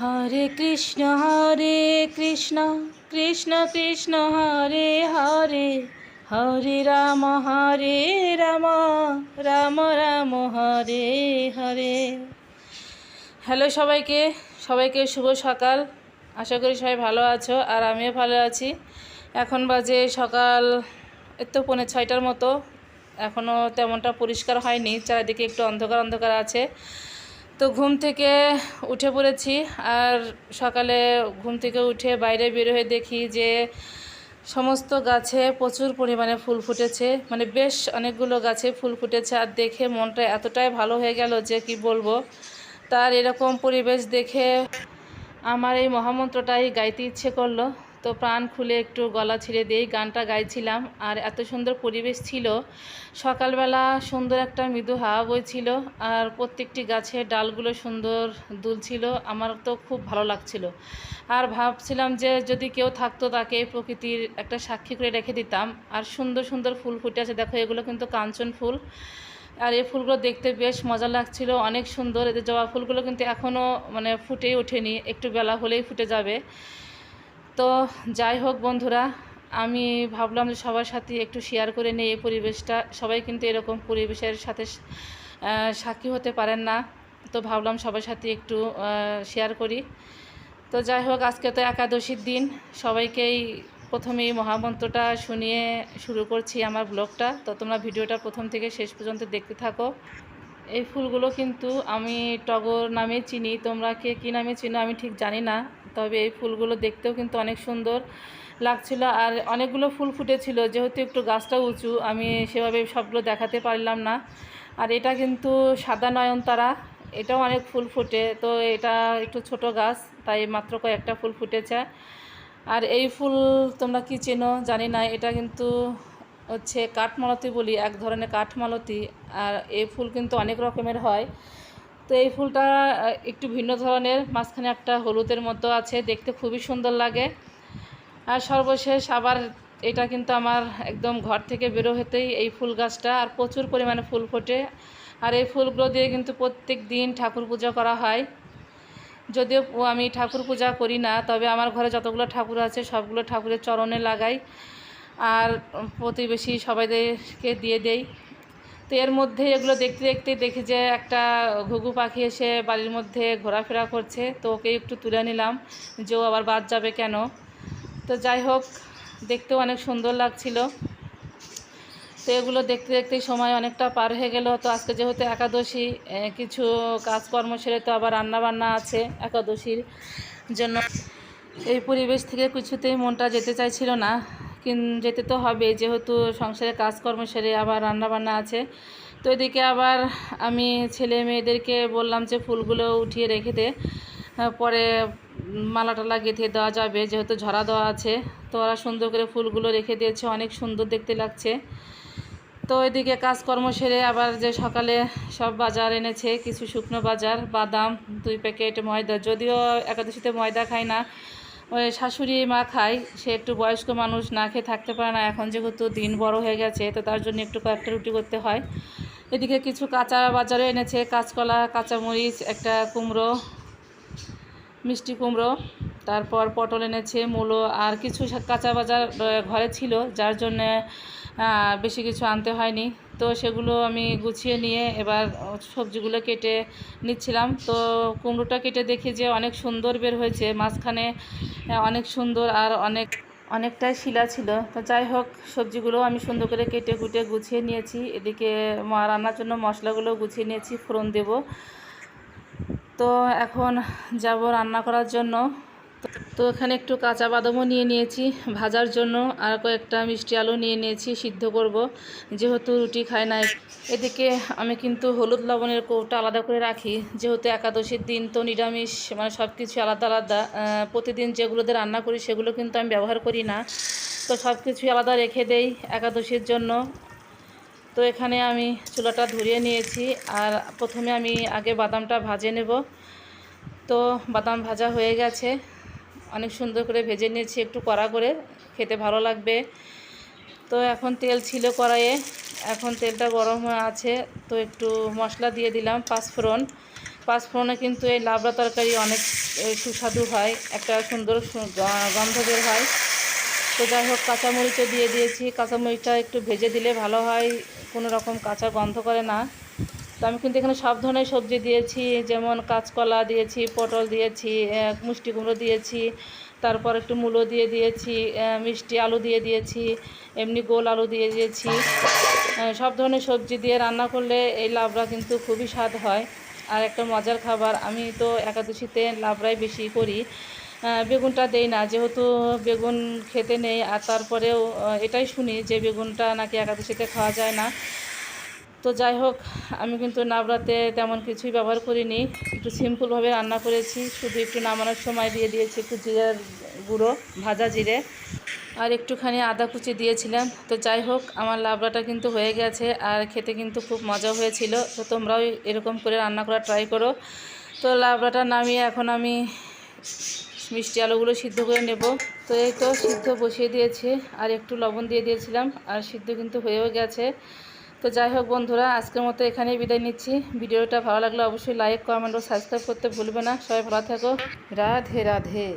হরে Krishna Hare Krishna Krishna Krishna, Hare Hare. Hare Ram Hare Ram Ram Ram, Hare Hare. Hello সবাইকে সবাইকে শুভ সকাল। আশা করি সবাই ভালো আছো আর আমিও ভালো আছি। এখন বাজে সকাল এত পৌনে ছয়টার মতো। এখনও তেমনটা পরিষ্কার হয়নি, চারিদিকে একটু অন্ধকার অন্ধকার আছে। তো ঘুম থেকে উঠে পড়েছি আর সকালে ঘুম থেকে উঠে বাইরে বের হয়ে দেখি যে সমস্ত গাছে প্রচুর পরিমাণে ফুল ফুটেছে। মানে বেশ অনেকগুলো গাছে ফুল ফুটেছে আর দেখে মনটা এতটাই ভালো হয়ে গেল যে কি বলব। তার এরকম পরিবেশ দেখে আমার এই মহামন্ত্রটাই গাইতে ইচ্ছে করল। তো প্রাণ খুলে একটু গলা ছিঁড়ে দিয়েই গানটা গাইছিলাম। আর এত সুন্দর পরিবেশ ছিল। সকালবেলা সুন্দর একটা মৃদু হাওয়া বইছিল আর প্রত্যেকটি গাছের ডালগুলো সুন্দর দুলছিল। আমার তো খুব ভালো লাগছিল। আর ভাবছিলাম যে যদি কেউ থাকতো তাকে প্রকৃতির একটা সাক্ষী করে রেখে দিতাম। আর সুন্দর সুন্দর ফুল ফুটে আছে। দেখো, এগুলো কিন্তু কাঞ্চন ফুল। আর এই ফুলগুলো দেখতে বেশ মজা লাগছিল। অনেক সুন্দর এদের জবা ফুলগুলো কিন্তু এখনও মানে ফুটেই ওঠেনি। একটু বেলা হলেই ফুটে যাবে। তো যাই হোক বন্ধুরা, আমি ভাবলাম যে সবার সাথে একটু শেয়ার করে নিই এই পরিবেশটা। সবাই কিন্তু এরকম পরিবেশের সাথে সাক্ষী হতে পারেন না। তো ভাবলাম সবার সাথে একটু শেয়ার করি। তো যাই হোক, আজকে তো একাদশীর দিন। সবাইকেই প্রথমে এই মহামন্ত্রটা শুনিয়ে শুরু করছি আমার ব্লগটা তো তোমরা ভিডিওটা প্রথম থেকে শেষ পর্যন্ত দেখতে থাকো। এই ফুলগুলো কিন্তু আমি টগর নামে চিনি। তোমরা কে কী নামে চিনো আমি ঠিক জানি না। তবে এই ফুলগুলো দেখতেও কিন্তু অনেক সুন্দর লাগছিল আর অনেকগুলো ফুল ফুটেছিল। যেহেতু একটু গাছটা উঁচু, আমি সেভাবে সবগুলো দেখাতে পারলাম না। আর এটা কিন্তু সাদা নয়নতারা, এটাও অনেক ফুল ফুটে। তো এটা একটু ছোট গাছ, তাই মাত্র কয়েকটা ফুল ফুটেছে। আর এই ফুল তোমরা কি চেনো জানি না। এটা কিন্তু হচ্ছে কাঠমালতি বলি, এক ধরনের কাঠমালতি আর এই ফুল কিন্তু অনেক রকমের হয়। তো এই ফুলটা একটু ভিন্ন ধরনের, মাঝখানে একটা হলুদের মতো আছে, দেখতে খুবই সুন্দর লাগে। আর সর্বশেষ আবার এটা কিন্তু আমার একদম ঘর থেকে বেরো হতেই এই ফুল গাছটা, আর প্রচুর পরিমাণে ফুল ফোটে। আর এই ফুলগুলো দিয়ে কিন্তু প্রত্যেক দিন ঠাকুর পূজা করা হয়। যদিও আমি ঠাকুর পূজা করি না, তবে আমার ঘরে যতগুলো ঠাকুর আছে, সবগুলো ঠাকুরের চরণে লাগাই। আর প্রতিবেশী সবাইদেরকে দিয়ে দেই। তো এর মধ্যে এগুলো দেখতে দেখতে দেখি যে একটা ঘুঘু পাখি এসে বাড়ির মধ্যে ঘোরাফেরা করছে। তো ওকে একটু তুলে নিলাম যে ও আবার বাদ যাবে কেন। তো যাই হোক, দেখতেও অনেক সুন্দর লাগছিল। তো এগুলো দেখতে দেখতে সময় অনেকটা পার হয়ে গেল। তো আজকে যেহেতু একাদশী কিছু কাজকর্ম সেরে তো আবার রান্না বান্না আছে একাদশীর জন্য। এই পরিবেশ থেকে কিছুতেই মনটা যেতে চাইছিল না। যেতে তো হবে, যেহেতু সংসারে কাজকর্ম সেরে আবার রান্না বান্না আছে। তো এদিকে আবার আমি ছেলে মেয়েদেরকে বললাম যে ফুলগুলো উঠিয়ে রেখে দে। পরে মালা টালা গেঁথে দেওয়া যাবে, যেহেতু ঝরা দেওয়া আছে। তো ওরা সুন্দর করে ফুলগুলো রেখে দিয়েছে, অনেক সুন্দর দেখতে লাগছে। তো এদিকে কাজকর্ম সেরে আবার যে সকালে সব বাজার এনেছে, কিছু শুকনো বাজার, বাদাম, দুই প্যাকেট ময়দা। যদিও একাদশীতে ময়দা খায় না ওই শাশুড়ি মা খায়, সে একটু বয়স্ক মানুষ, না খেয়ে থাকতে পারে না। এখন যেহেতু দিন বড় হয়ে গেছে, তো তার জন্য একটু কয়েকটা রুটি করতে হয়। এদিকে কিছু কাঁচা বাজারও এনেছে, কাঁচকলা, কাঁচামরিচ, একটা কুমড়ো, মিষ্টি কুমড়ো। তারপর পটল এনেছে, মূলো আর কিছু কাঁচা বাজার ঘরে ছিল, যার জন্যে বেশি কিছু আনতে হয়নি। তো সেগুলো আমি গুছিয়ে নিয়ে এবার সবজিগুলো কেটে নিচ্ছিলাম। তো কুমড়োটা কেটে দেখি যে অনেক সুন্দর বের হয়েছে, মাঝখানে অনেক সুন্দর আর অনেক, অনেকটাই শিলা ছিল। তো যাই হোক সবজিগুলো আমি সুন্দর করে কেটে কুটে গুছিয়ে নিয়েছি। এদিকে রান্নার জন্য মশলাগুলো গুছিয়ে নিয়েছি, ফোড়ন দেবো। তো এখন যাব রান্না করার জন্য। তো এখানে একটু কাঁচা বাদামও নিয়ে নিয়েছি। ভাজার জন্য আর কয়েকটা মিষ্টি আলু নিয়ে নিয়েছি, সিদ্ধ করব। যেহেতু রুটি খায় না এদিকে আমি কিন্তু হলুদ লবণের কৌটা আলাদা করে রাখি। যেহেতু একাদশীর দিন তো নিরামিষ মানে সব কিছু আলাদা আলাদা প্রতিদিন যেগুলোতে রান্না করি সেগুলো কিন্তু আমি ব্যবহার করি না। তো সব কিছুই আলাদা রেখে দেই একাদশীর জন্য। তো এখানে আমি চুলাটা ধরিয়ে নিয়েছি আর প্রথমে আমি আগে বাদামটা ভাজে নেব। তো বাদাম ভাজা হয়ে গেছে। অনেক সুন্দর করে ভেজে নিয়েছি, একটু কড়া করে খেতে ভালো লাগবে। তো এখন তেল ছিল কড়াইয়ে, এখন তেলটা গরম হয়ে আছে, তো একটু মশলা দিয়ে দিলাম পাঁচফোড়ন। পাঁচফোড়নে কিন্তু এই লাবড়া তরকারি অনেক সুস্বাদু হয়, একটা সুন্দর গন্ধ বের হয়। তো যাই হোক, কাঁচামরিচও দিয়ে দিয়েছি, কাঁচামরিচটা একটু ভেজে দিলে ভালো হয়, কোনো রকম কাঁচা গন্ধ করে না। তো আমি কিন্তু এখানে সব ধরনের সবজি দিয়েছি, যেমন কাঁচকলা দিয়েছি, পটল দিয়েছি মিষ্টি কুমড়ো দিয়েছি, তারপর একটু মূলো দিয়ে দিয়েছি মিষ্টি আলু দিয়ে দিয়েছি, এমনি গোল আলু দিয়ে দিয়েছি। সব ধরনের সবজি দিয়ে রান্না করলে এই লাবড়া কিন্তু খুবই স্বাদ হয় আর একটা মজার খাবার। আমি তো একাদশীতে লাবড়াই বেশি করি। বেগুনটা দেই না, যেহেতু বেগুন খেতে নেই আর তারপরেও এটাই শুনি যে বেগুনটা নাকি একাদশীতে খাওয়া যায় না। তো যাই হোক, আমি কিন্তু নাবড়াতে তেমন কিছুই ব্যবহার করিনি। একটু সিম্পলভাবে রান্না করেছি। শুধু একটু নামানোর সময় দিয়ে দিয়েছি একটু জিরার গুঁড়ো, ভাজা জিরে। আর একটুখানি আদা কুচি দিয়েছিলাম। তো যাই হোক, আমার লাবড়াটা কিন্তু হয়ে গেছে আর খেতে কিন্তু খুব মজা হয়েছিল। তো তোমরাও এরকম করে রান্না করা ট্রাই করো। তো লাবড়াটা নামিয়ে এখন আমি মিষ্টি আলুগুলো সিদ্ধ করে নেব। তো এই তো সিদ্ধ বসিয়ে দিয়েছি আর একটু লবণ দিয়ে দিয়েছিলাম আর সিদ্ধ কিন্তু হয়েও গেছে। তো যাই হোক বন্ধুরা, আজকের মতো এখানেই বিদায় নিচ্ছি। ভিডিওটা ভালো লাগলে অবশ্যই লাইক কমেন্ট ও সাবস্ক্রাইব করতে ভুলবে না। সবাই ভালো থাকো। রাধে রাধে।